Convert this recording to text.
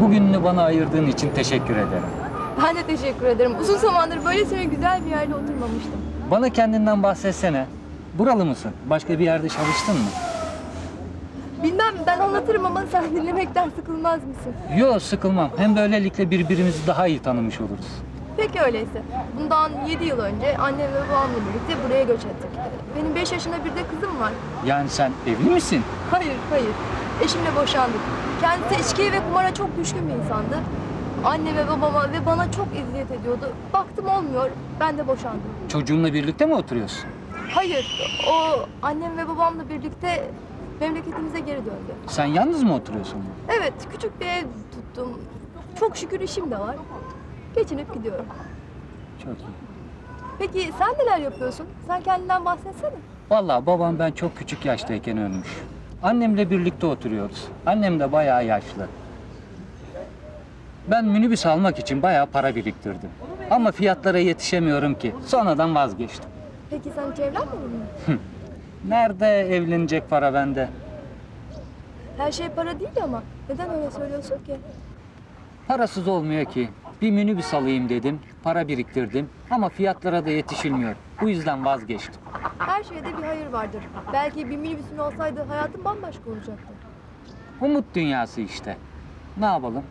Bugününü bana ayırdığın için teşekkür ederim. Ben de teşekkür ederim. Uzun zamandır böylesine güzel bir yerde oturmamıştım. Bana kendinden bahsetsene. Buralı mısın? Başka bir yerde çalıştın mı? Bilmem ben anlatırım ama sen dinlemekten sıkılmaz mısın? Yo sıkılmam. Hem böylelikle birbirimizi daha iyi tanımış oluruz. Peki öyleyse. Bundan 7 yıl önce annem ve babamla birlikte buraya göç ettik. Benim 5 yaşında bir de kızım var. Yani sen evli misin? Hayır, hayır. Eşimle boşandık. Kendisi içkiye ve kumara çok düşkün bir insandı. Anne ve babama ve bana çok eziyet ediyordu. Baktım olmuyor, ben de boşandım. Çocuğunla birlikte mi oturuyorsun? Hayır, o annem ve babamla birlikte memleketimize geri döndü. Sen yalnız mı oturuyorsun? Evet, küçük bir ev tuttum. Çok şükür işim de var. Geçinip gidiyorum. Çok iyi. Peki sen neler yapıyorsun? Sen kendinden bahsetsene. Vallahi babam ben çok küçük yaştayken ölmüş. Annemle birlikte oturuyoruz. Annem de bayağı yaşlı. Ben minibüs almak için bayağı para biriktirdim. Ama fiyatlara yetişemiyorum ki. Sonradan vazgeçtim. Peki sen hiç evlenmedin mi? Nerede evlenecek para bende? Her şey para değil ama. Neden öyle söylüyorsun ki? Parasız olmuyor ki. Bir minibüs alayım dedim. Para biriktirdim. Ama fiyatlara da yetişilmiyor. Bu yüzden vazgeçtim. Her şeyde bir hayır vardır. Belki bir minibüsün olsaydı hayatın bambaşka olacaktı. Umut dünyası işte. Ne yapalım?